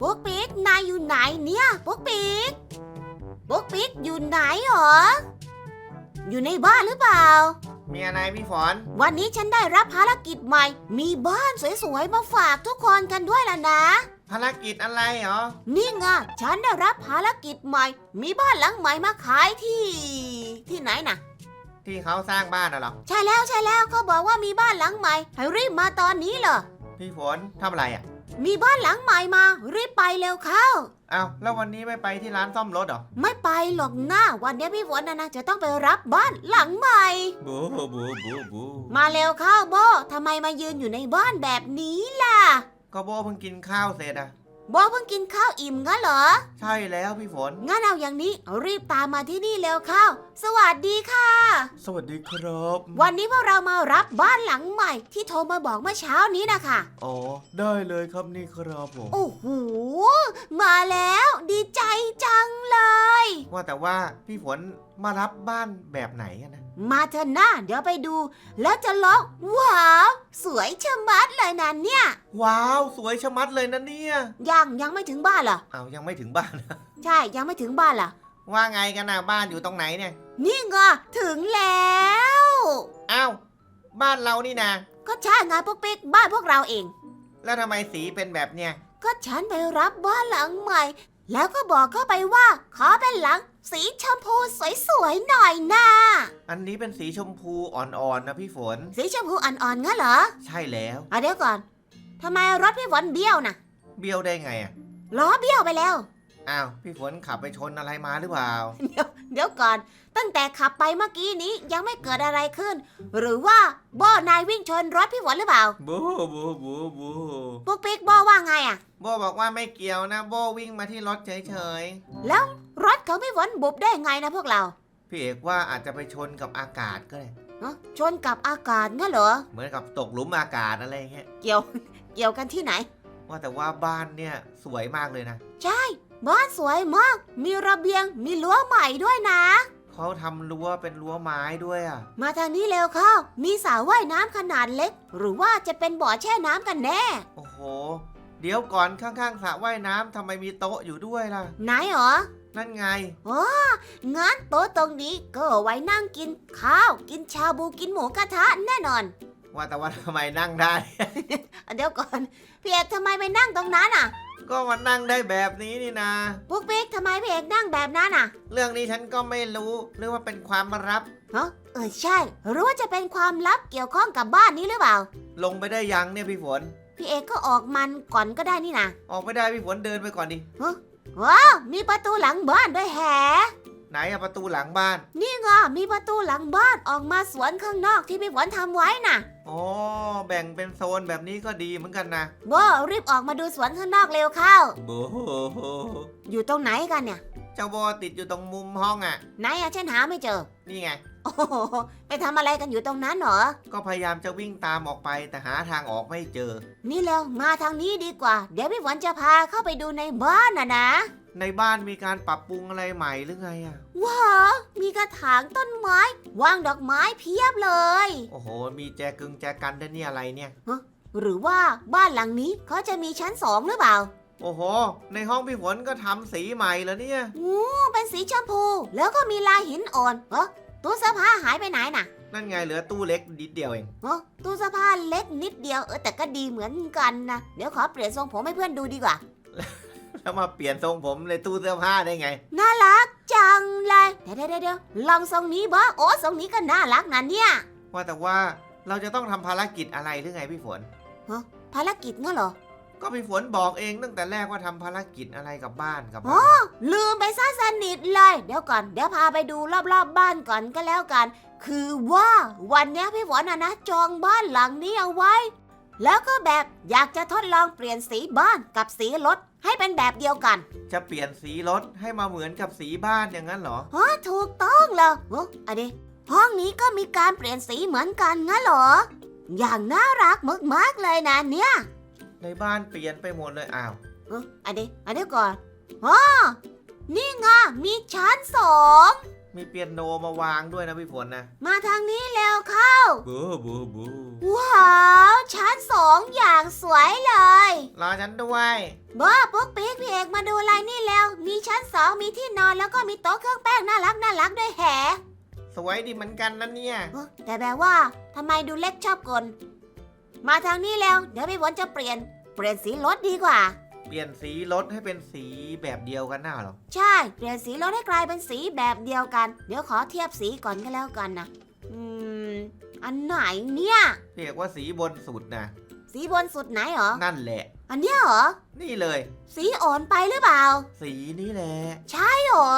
ปุ๊กปิ๊กนายอยู่ไหนเนี่ยปุ๊กปิ๊กปุ๊กปิ๊กอยู่ไหนหรอ อยู่ในบ้านหรือเปล่า มีอะไรพี่ฝนวันนี้ฉันได้รับภารกิจใหม่ มีบ้านสวยๆมาฝากทุกคนกันด้วยล่ะนะ ภารกิจอะไรเหรอ นี่ไงฉันได้รับภารกิจใหม่ มีบ้านหลังใหม่มาขายที่ ที่ไหนน่ะ ที่เขาสร้างบ้านน่ะเหรอ ใช่แล้วใช่แล้วเขาบอกว่ามีบ้านหลังใหม่ให้รีบมาตอนนี้เลยพี่ฝนทำอะไรอะ มีบ้านหลังใหม่มา รีบไปเร็วเข้า อ้าวแล้ววันนี้ไม่ไปที่ร้านซ่อมรถเหรอ ไม่ไปหรอกนะวันนี้พี่ฝนนะนะจะต้องไปรับบ้านหลังใหม่ บูบูบูบูมาเร็วเข้าโบทำไมมายืนอยู่ในบ้านแบบนี้ล่ะ ก็โบเพิ่งกินข้าวเสร็จอะ โบเพิ่งกินข้าวอิ่มงั้นเหรอ ใช่แล้วพี่ฝน งั้นเอาอย่างนี้รีบตามมาที่นี่เร็วเข้า สวัสดีค่ะ สวัสดีครับ วันนี้พวกเรามารับบ้านหลังใหม่ ที่โทรมาบอกเมื่อเช้านี้นะคะอ๋อ ได้เลยครับนี่ครับผม โอ้โหมาแล้วดีใจจังเลย ว่าแต่ว่าพี่ฝนมารับบ้านแบบไหนอะนะ มาเถอะนะเดี๋ยวไปดู แล้วจะร้องว้าว สวยชะมัดเลยนะเนี่ย ว้าว สวยชะมัดเลยนะเนี่ยยังยังไม่ถึงบ้านเหรออ้าวยังไม่ถึงบ้าน ใช่ยังไม่ถึงบ้านเหรอว่าไงกันนะบ้านอยู่ตรงไหนเนี่ย นี่ไงถึงแล้วอ้าวบ้านเรานี่นะก็ใช่ไงพวกปิ๊กบ้านพวกเราเอง แล้วทำไมสีเป็นแบบเนี้ยก็ฉันไปรับบ้านหลังใหม่ แล้วก็บอกเข้าไปว่า ขอเป็นหลัง สีชมพูสวยๆหน่อยนะอันนี้เป็นสีชมพูอ่อนๆนะพี่ฝน สีชมพูอ่อนๆงั้นเหรอใช่แล้วอะเดี๋ยวก่อนทำไมรถพี่ฝนเบี้ยวนะเบี้ยวได้ไงอะล้อเบี้ยวไปแล้ว อ้าวพี่ฝนขับไปชนอะไรมาหรือเปล่า เดี๋ยว เดี๋ยวก่อน ตั้งแต่ขับไปเมื่อกี้นี้ยังไม่เกิดอะไรขึ้น หรือว่าบ้อนายวิ่งชนรถพี่ฝนหรือเปล่าบูบูบูบูปุ๊กปิ๊กบ้อว่าไงอะโบบอกว่าไม่เกี่ยวนะ โบวิ่งมาที่รถเฉยแล้วรถของพี่ฝนบุบได้ไงนะพวกเราๆ พี่เอกว่าอาจจะไปชนกับอากาศก็ได้เอ้าชนกับอากาศงั้นเหรอ เหมือนกับตกหลุมอากาศอะไรเงี้ย เกี่ยว เกี่ยวกันที่ไหน ว่าแต่ว่าบ้านเนี่ยสวยมากเลยนะ ใช่ บ้านสวยมาก มีระเบียง มีรั้วใหม่ด้วยนะ เขาทำรั้วเป็นรั้วไม้ด้วยอะ มาทางนี้เร็วเข้า มีสระว่ายน้ำขนาดเล็ก หรือว่าจะเป็นบ่อแช่น้ำกันแน่ โอ้โห เดี๋ยวก่อนข้างๆสระว่ายน้ำทำไมมีโต๊ะอยู่ด้วยล่ะ ไหนหรอ นั่นไง งั้นโต๊ะตรงนี้ก็เอาไว้นั่งกิน ข้าว กินชาบูกินหมูกระทะแน่นอน ว่าแต่ว่าทำไมนั่งได้อะเดี๋ยวก่อน พี่เอกทำไมไปนั่งตรงนั้นอะ ก็มันนั่งได้แบบนี้นี่นาปุ๊กปิ๊กทำไมพี่เอกนั่งแบบนั้นอะเรื่องนี้ฉันก็ไม่รู้หรือว่าเป็นความลับเฮ้เออใช่ หรือว่าจะเป็นความลับเกี่ยวข้องกับบ้านนี้หรือเปล่า ลงไปได้ยังเนี่ยพี่ฝน พี่เอกก็ออกมันก่อนก็ได้นี่นะออกไม่ได้พี่ฝนเดินไปก่อนดิ ว้าวมีประตูหลังบ้านด้วยแฮะ ไหนอะประตูหลังบ้าน นี่ไงมีประตูหลังบ้านออกมาสวนข้างนอกที่พี่ฝนทำไว้น่ะอ๋อแบ่งเป็นโซนแบบนี้ก็ดีเหมือนกันนะโว้รีบออกมาดูสวนข้างนอกเร็วเข้าโอ้โหอยู่ตรงไหนกันเนี่ยเจ้าโบติดอยู่ตรงมุมห้องอะไหนอะฉันหาไม่เจอ นี่ไง โอ้โหไปทำอะไรกันอยู่ตรงนั้นเหรอ ก็พยายามจะวิ่งตามออกไปแต่หาทางออกไม่เจอ นี่เร็วมาทางนี้ดีกว่า เดี๋ยวพี่ฝนจะพาเข้าไปดูในบ้านน่ะนะ ในบ้านมีการปรับปรุงอะไรใหม่หรือไงอะว้าวมีกระถางต้นไม้ วางดอกไม้เพียบเลยโอ้โห มีแจกึงแจกันด้วยเนี่ยอะไรเนี่ยหรือว่าบ้านหลังนี้เขาจะมีชั้นสองหรือเปล่าโอ้โห ในห้องพี่ฝนก็ทำสีใหม่แล้วเนี่ย อู้เป็นสีชมพู แล้วก็มีลายหินอ่อนเออตู้เสื้อผ้าหายไปไหนน่ะนั่นไงเหลือตู้เล็กนิดเดียวเอง เออตู้เสื้อผ้าเล็กนิดเดียวเออแต่ก็ดีเหมือนกันนะ เดี๋ยวขอเปลี่ยนทรงผมให้เพื่อนดูดีกว่า แล้วมาเปลี่ยนทรงผมในตู้เสื้อผ้าได้ไง น่ารักจังเลยเดี๋ยวเดี๋ยวเดี๋ยวลองทรงนี้บ้างโอ้ทรงนี้ก็น่ารักนะเนี่ยว่าแต่ว่าเราจะต้องทำภารกิจอะไรหรือไงพี่ฝน ภารกิจงั้นเหรอ ก็พี่ฝนบอกเองตั้งแต่แรกว่าทำภารกิจอะไรกับบ้านกับอ๋บ้าอนลืมไปซะสนิทเลย เดี๋ยวก่อน เดี๋ยวพาไปดูรอบๆบบ้านก่อนก็แล้วกัน คือว่าวันเนี้ยพี่ฝนนะนะจองบ้านหลังนี้เอาไว้ แล้วก็แบบอยากจะทดลองเปลี่ยนสีบ้านกับสีรถ ให้เป็นแบบเดียวกันจะเปลี่ยนสีรถให้มาเหมือนกับสีบ้านอย่างนั้นเหรอฮะถูกต้องเลยโอ้อันนี้ห้องนี้ก็มีการเปลี่ยนสีเหมือนกันงั้นเหรอ อย่างน่ารักมากๆเลยนะเนี่ยในบ้านเปลี่ยนไปหมดเลยอ้าวเอออันนี้อันนี้ก่อนอ๋อนี่ไงมีชั้นสอง มีเปียโนมาวางด้วยนะพี่ฝนนะมาทางนี้แล้วเข้า บูบูบูว้าวชั้นสองอย่างสวยเลยรอฉันด้วยบ้าปุ๊กปิ๊กพี่เอกมาดูอะไรนี่แล้ว มีชั้นสองมีที่นอนแล้วก็มีโต๊ะเครื่องแป้งน่ารักน่ารักด้วยแฮะสวยดีเหมือนกันนะเนี่ย เอ้อแต่แบบว่าทำไมดูเล็กชอบกล มาทางนี้แล้ว เดี๋ยวพี่ฝนจะเปลี่ยน เปลี่ยนสีรถดีกว่า เปลี่ยนสีรถให้เป็นสีแบบเดียวกันหน้าหรอ ใช่ เปลี่ยนสีรถให้กลายเป็นสีแบบเดียวกัน เดี๋ยวขอเทียบสีก่อนก็แล้วกันนะ อืม อันไหนเนี่ย เรียกว่าสีบนสุดนะ สีบนสุดไหนเหรอ นั่นแหละ อันเนี้ยเหรอ นี่เลย สีอ่อนไปหรือเปล่า สีนี้แหละ ใช่เหรอ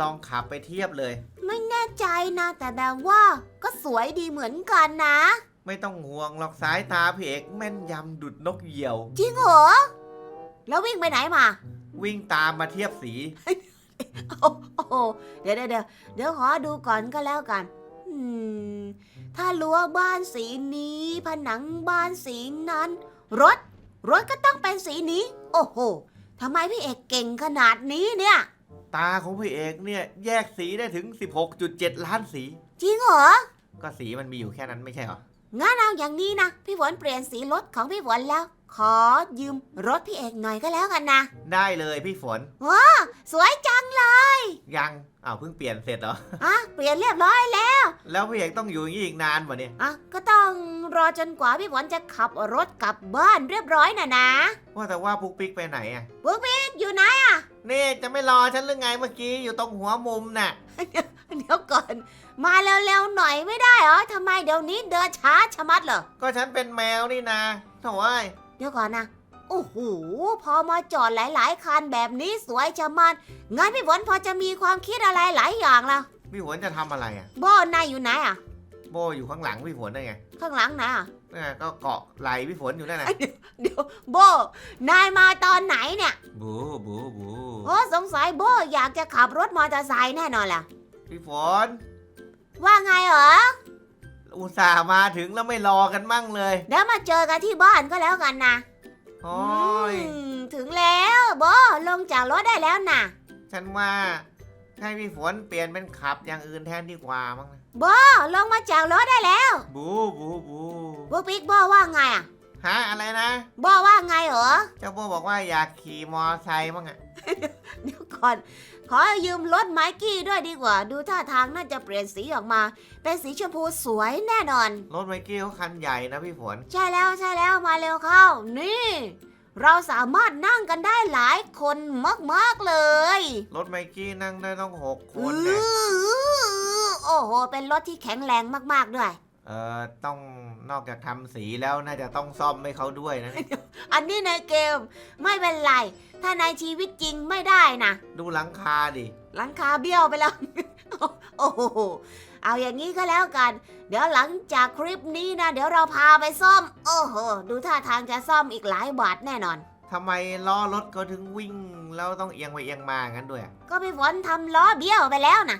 ลองขับไปเทียบเลย ไม่แน่ใจนะ แต่แบบว่าก็สวยดีเหมือนกันนะ ไม่ต้องห่วงหรอกสายตาพี่เอกแม่นยำดุดนกเหยี่ยว จริงเหรอ แล้ววิ่งไปไหนมา วิ่งตามมาเทียบสี โอ้โหเดี๋ยวเดี๋ยวเดี๋ยวเดี๋ยวขอดูก่อนก็แล้วกันอืมถ้ารั้วบ้านสีนี้ ผนังบ้านสีนั้น รถ รถก็ต้องเป็นสีนี้ โอ้โหทำไมพี่เอกเก่งขนาดนี้เนี่ย ตาของพี่เอกเนี่ยแยกสีได้ถึง 16.7 ล้านสี จริงเหรอ ก็สีมันมีอยู่แค่นั้นไม่ใช่เหรอ งั้นเอาอย่างนี้นะ พี่ฝนเปลี่ยนสีรถของพี่ฝนแล้ว ขอยืมรถพี่เอกหน่อยก็แล้วกันนะได้เลยพี่ฝนสวยจังเลยยังอ้าวเพิ่งเปลี่ยนเสร็จเหรอ อะเปลี่ยนเรียบร้อยแล้วแล้วพี่เอกต้องอยู่อย่างนี้อีกนานวะเนี่ย อะก็ต้องรอจนกว่าพี่ฝนจะขับรถกลับบ้านเรียบร้อยน่ะนะว่าแต่ว่าปุ๊กปิ๊กไปไหนอะอยู่ไหนนี่จะไม่รอฉันหรือไงเมื่อกี้อยู่ตรงหัวมุมน่ะ เดี๋ยวก่อน มาเร็วๆหน่อยไม่ได้เหรอทำไมเดี๋ยวนี้เดินช้าชะมัดเหรอก็ฉันเป็นแมวนี่นะโถ่เอ้ย เดี๋ยวก่อนนะ โอ้โห พอมาจอดหลายๆ คันแบบนี้สวยชะมัดงั้นพี่ฝนพอจะมีความคิดอะไรหลายอย่างละพี่ฝนจะทำอะไรอะ โบนายอยู่ไหนอะ โบอยู่ข้างหลังพี่ฝนได้ไงข้างหลังไหนอะนั่นไงก็เกาะไหลพี่ฝนอยู่นั่นน่ะเดี๋ยวโบนายมาตอนไหนเนี่ยบูบูบูโอ้สงสัยโบอยากจะขับรถมอเตอร์ไซค์แน่นอนล่ะ พี่ฝนว่าไงเหรอ อุตส่าห์มาถึงแล้วไม่รอกันมั่งเลยเดี๋ยวมาเจอกันที่บ้านก็แล้วกันนะโอ้ยอืมถึงแล้วโบลงจากรถได้แล้วนะฉันว่าให้พี่ฝนเปลี่ยนเป็นขับอย่างอื่นแทนดีกว่ามั้งนะโบลงมาจากรถได้แล้วบูบูบูพวกปิ๊กโบว่าไงอะฮะอะไรนะโบว่าไงเหรอเจ้าโบบอกว่าอยากขี่มอไซค์มั้งอะ เดี๋ยวก่อน ขอยืมรถไมกี้ด้วยดีกว่า ดูท่าทางน่าจะเปลี่ยนสีออกมา เป็นสีชมพูสวยแน่นอน รถไมค์กี้เขาคันใหญ่นะพี่ฝน ใช่แล้วใช่แล้วมาเร็วเข้า นี่ เราสามารถนั่งกันได้หลายคนมากๆเลย รถไมค์กี้นั่งได้ต้องหกคอื้นเนี่ยอโอ้โห เป็นรถที่แข็งแรงมาก ๆ ด้วย เอ่อต้องนอกจากทำสีแล้วน่าจะต้องซ่อมให้เขาด้วยนะเนี่ยอันนี้ในเกมไม่เป็นไร ถ้าในชีวิตจริงไม่ได้นะดูหลังคาดิ หลังคาเบี้ยวไปแล้ว โอ้โหเอาอย่างนี้ก็แล้วกัน เดี๋ยวหลังจากคลิปนี้นะ เดี๋ยวเราพาไปซ่อม โอ้โห ดูท่าทางจะซ่อมอีกหลายบาทแน่นอน ทำไมล้อรถเขาถึงวิ่งแล้วต้องเอียงไปเอียงมางั้นด้วยอะก็พี่ฝนทำล้อเบี้ยวไปแล้วนะ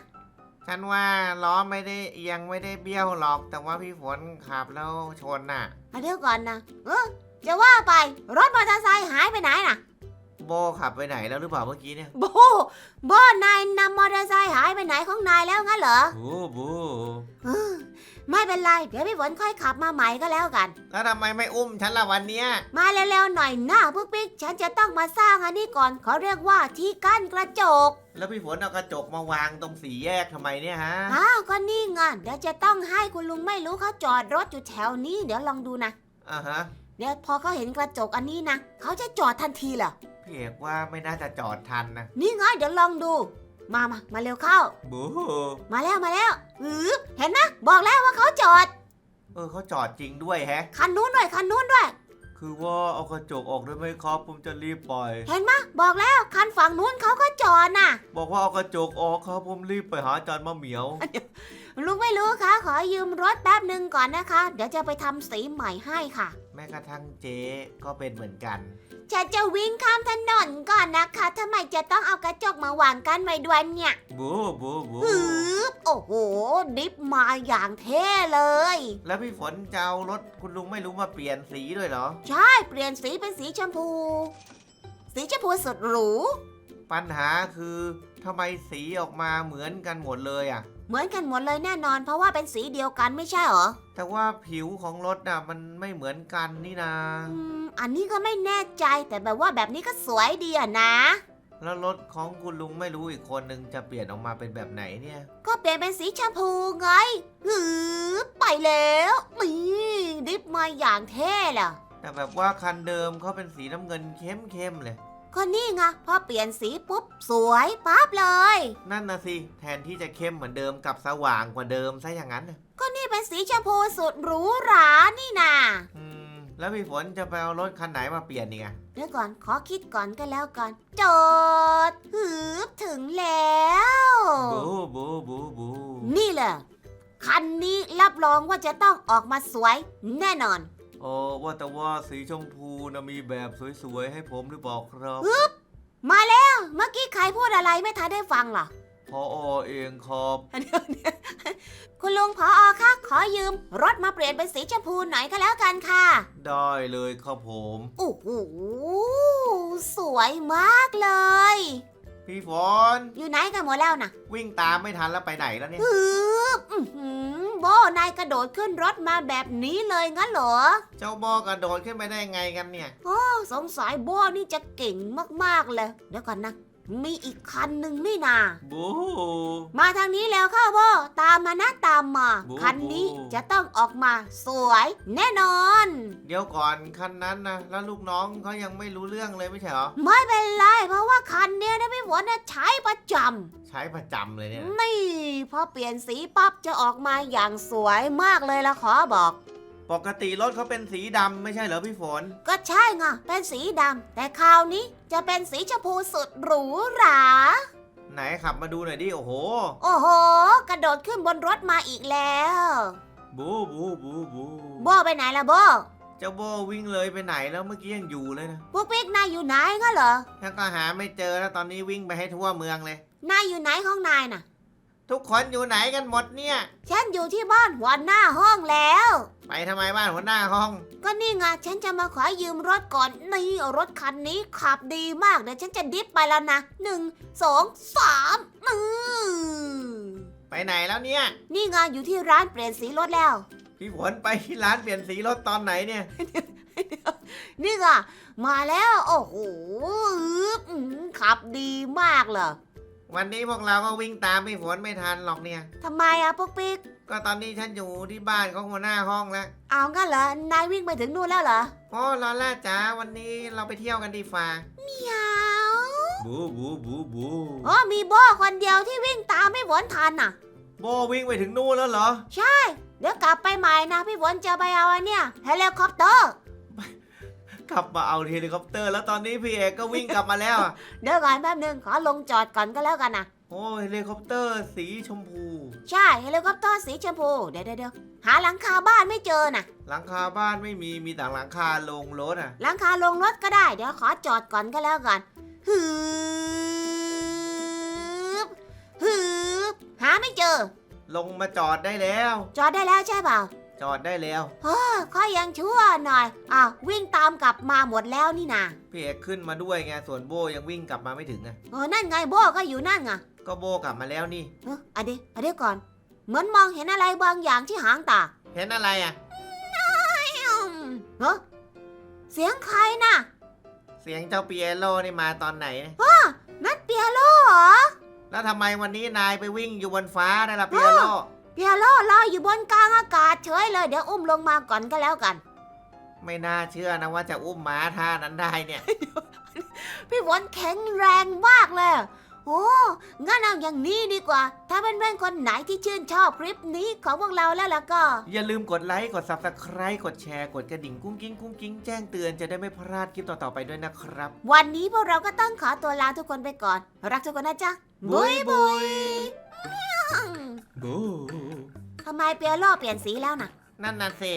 ฉันว่าล้อไม่ได้เอียงไม่ได้เบี้ยวหรอก แต่ว่าพี่ฝนขับแล้วชนน่ะอะเดี๋ยวก่อนนะเออจะว่าไปรถมอเตอร์ไซค์หายไปไหนน่ะ โบขับไปไหนแล้วหรือเปล่าเมื่อกี้เนี่ยโบโบนายนำมอเตอร์ไซค์หายไปไหนของนายแล้วงั้นเหรอบูบูเออไม่เป็นไร เดี๋ยวพี่ฝนค่อยขับมาใหม่ก็แล้วกัน แล้วทำไมไม่อุ้มฉันละวันเนี้ยมาเร็วๆหน่อยหน้าพวกปิ๊กฉันจะต้องมาสร้างอันนี้ก่อนเขาเรียกว่าที่กั้นกระจก แล้วพี่ฝนเอากระจกมาวางตรงสี่แยกทำไมเนี่ยฮะ อ้าวก็นี่ไงเดี๋ยวจะต้องให้คุณลุงไม่รู้เขาจอดรถอยู่แถวนี้ เดี๋ยวลองดูนะ อ่าฮะ เดี๋ยวพอเขาเห็นกระจกอันนี้นะเขาจะจอดทันทีเหรอ พี่เอกว่าไม่น่าจะจอดทันนะนี่ไงเดี๋ยวลองดู มามามาเร็วเข้า บูมาแล้วมาแล้วอือเห็นนะบอกแล้วว่าเขาจอด เออเขาจอดจริงด้วยแฮะ คันนู้นด้วยคันนู้นด้วย คือว่าเอากระจกออกได้ไหมครับผมจะรีบไปเห็นไหมบอกแล้วคันฝั่งนู้นเขาก็จอดน่ะ บอกว่าเอากระจกออกครับผมรีบไปหาอาจารย์มะเหมียว ลุงไม่รู้คะขอยืมรถแป๊บหนึ่งก่อนนะคะ เดี๋ยวจะไปทำสีใหม่ให้ค่ะ แม้กระทั่งเจ๊ก็เป็นเหมือนกัน ฉันจะวิ่งข้ามถนนก่อนนะคะทำไมจะต้องเอากระจกมาวางกันไว้ด้วยเนี่ยบูบูบูฮึบโอ้โหดิฟมาอย่างเท่เลย แล้วพี่ฝนจะเอารถคุณลุงไม่รู้มาเปลี่ยนสีด้วยเหรอ ใช่เปลี่ยนสีเป็นสีชมพู สีชมพูสุดหรู ปัญหาคือทำไมสีออกมาเหมือนกันหมดเลยอะ เหมือนกันหมดเลยแน่นอน เพราะว่าเป็นสีเดียวกันไม่ใช่เหรอ แต่ว่าผิวของรถอะมันไม่เหมือนกันนี่นาอืม อันนี้ก็ไม่แน่ใจแต่แบบว่าแบบนี้ก็สวยดีอะนะ แล้วรถของคุณลุงไม่รู้อีกคนนึงจะเปลี่ยนออกมาเป็นแบบไหนเนี่ย ก็เปลี่ยนเป็นสีชมพูไงหือไปแล้วนี่ดิฟมาอย่างเท่ล่ะ แต่แบบว่าคันเดิมเขาเป็นสีน้ำเงินเข้มๆเลย ก็นี่ไงพอเปลี่ยนสีปุ๊บ สวยปั๊บเลย นั่นนะสิแทนที่จะเข้มเหมือนเดิมกลับสว่างกว่าเดิมซะอย่างนั้นน่ะก็นี่เป็นสีชมพูสุดหรูหรานี่นาอืมแล้วพี่ฝนจะไปเอารถคันไหนมาเปลี่ยนเนี่ย เดี๋ยวก่อนขอคิดก่อนก็แล้วกันจอดหืบถึงแล้ว บูบูบูบูนี่แหละคันนี้รับรองว่าจะต้องออกมาสวยแน่นอน โอ้ว่าแต่ว่าสีชมพูนะมีแบบสวยๆให้ผมหรือเปล่าครับมาแล้ว เมื่อกี้ใครพูดอะไรไม่ทันได้ฟังเหรอพอเองครับคุณลุงพออคะขอยืม รถมาเปลี่ยนเป็นสีชมพูหน่อยก็แล้วกันค่ะ ได้เลยครับผมโอ้โหสวยมากเลย พี่ฝนอยู่ไหนกันหมดแล้วนะวิ่งตามไม่ทันแล้วไปไหนแล้วเนี่ย ฮึบอื้อหือโบ นายกระโดดขึ้นรถมาแบบนี้เลยงั้นเหรอ เจ้าบอกระโดดขึ้นไปได้ไงกันเนี่ย โอ้ สงสัยโบนี่จะเก่งมากๆเลย เดี๋ยวก่อนนะ มีอีกคันหนึ่งนี่นาบูมาทางนี้แล้วค่ะโบตามมานะตามมาบูคันนี้บูจะต้องออกมาสวย แน่นอน เดี๋ยวก่อนคันนั้นนะแล้วลูกน้องเขายังไม่รู้เรื่องเลยไม่ใช่เหรอ ไม่เป็นไรเพราะว่าคันเนี้ยนะพี่ฝนนะใช้ประจใช้ประจำเลยเนี่ยำนี่พอเปลี่ยนสีปั๊บจะออกมาอย่างสวยมากเลยละขอบอก ปกติรถเขาเป็นสีดำไม่ใช่เหรอพี่ฝน ก็ใช่ไงเป็นสีดำแต่คราวนี้จะเป็นสีชมพูสุดหรูหรา ไหนขับมาดูหน่อยดิ โอ้โห โอ้โห กระโดดขึ้นบนรถมาอีกแล้วบูบูบูบูโบไปไหนล่ะโบเจ้าโบวิ่งเลยไปไหนแล้วเมื่อกี้ยังอยู่เลยนะพวกปิ๊กนายอยู่ไหนงั้นเหรอแล้วก็หาไม่เจอแล้วตอนนี้วิ่งไปให้ทั่วเมืองเลย นายอยู่ไหนของนายน่ะ ทุกคนอยู่ไหนกันหมดเนี่ย ฉันอยู่ที่บ้านหัวหน้าห้องแล้ว ไปทำไมบ้านหัวหน้าห้อง ก็นี่ไงฉันจะมาขอยืมรถก่อนนี่รถคันนี้ขับดีมากเดี๋ยวฉันจะดิฟไปแล้วนะหนึ่งสองสามอือไปไหนแล้วเนี่ย นี่ไงอยู่ที่ร้านเปลี่ยนสีรถแล้ว พี่ฝนไปที่ร้านเปลี่ยนสีรถตอนไหนเนี่ย นี่ไงมาแล้ว โอ้โหอืมขับดีมากเลย วันนี้พวกเราก็วิ่งตามพี่ฝนไม่ทันหรอกเนี่ย ทำไมอะพวกปิ๊กก็ตอนนี้ฉันอยู่ที่บ้านของหัวหน้าห้องแล้วเอางั้นเหรอ นายวิ่งไปถึงนู่นแล้วเหรอโอ้ลอล่าจ๋าวันนี้เราไปเที่ยวกันดีฟ้าเหมียวบูบูบูบูอ๋อมีโบคนเดียวที่วิ่งตามไม่หวนทันน่ะ โบวิ่งไปถึงนู่นแล้วเหรอ เดี๋ยวกลับไปใหม่นะพี่ฝนจะไปเอาอันเนี่ยเฮลิคอปเตอร์ กลับมาเอาเฮลิคอปเตอร์ แล้วตอนนี้พี่เอกก็วิ่งกลับมาแล้วอะเดี๋ยวก่อนแป๊บนึงขอลงจอดก่อนก็แล้วกันนะโอ้เฮลิคอปเตอร์สีชมพู ใช่เฮลิคอปเตอร์สีชมพูเดี๋ยวเดี๋ยวเดี๋ยวหาหลังคาบ้านไม่เจอน่ะ หลังคาบ้านไม่มีมีแต่หลังคาลงรถอะ หลังคาลงรถก็ได้ เดี๋ยวขอจอดก่อนก็แล้วกันฮึบฮึบหาไม่เจอ ลงมาจอดได้แล้ว จอดได้แล้วใช่เปล่า จอดได้แล้ว เฮ้อขอยังชั่วหน่อยอะวิ่งตามกลับมาหมดแล้วนี่นาพี่เอกขึ้นมาด้วยไงส่วนโบยังวิ่งกลับมาไม่ถึงอะเออนั่นไงโบก็อยู่นั่นไงก็โบกลับมาแล้วนี่ เอออะเดี๋ยวอะเดี๋ยวก่อน เหมือนมองเห็นอะไรบางอย่างที่หางตาเห็นอะไรอะ อืมเฮ้อเสียงใครน่ะเสียงเจ้าเปียโลนี่มาตอนไหนเนี่ยนั่นเปียโลเหรอแล้วทำไมวันนี้นายไปวิ่งอยู่บนฟ้าได้ล่ะเปียโล เปียโลลอยอยู่บนกลางอากาศเฉยเลยเดี๋ยวอุ้มลงมาก่อนก็แล้วกัน ไม่น่าเชื่อนะว่าจะอุ้มม้าท่านั้นได้เนี่ย พี่ฝนแข็งแรงมากเลยโอ้งั้นเอาอย่างนี้ดีกว่า ถ้าเพื่อนๆคนไหนที่ชื่นชอบคลิปนี้ของพวกเราแล้วล่ะก็ อย่าลืมกดไลค์ กด subscribe กดแชร์ กดกระดิ่งกุ้งกิ้งกุ้งกิ้งแจ้งเตือนจะได้ไม่พลาดคลิปต่อๆไปด้วยนะครับ วันนี้พวกเราก็ต้องขอตัวลาทุกคนไปก่อน รักทุกคนนะจ๊ะบุยบุยอืม บูทำไมเปียโลเปลี่ยนสีแล้วนะนั่นน่ะสิ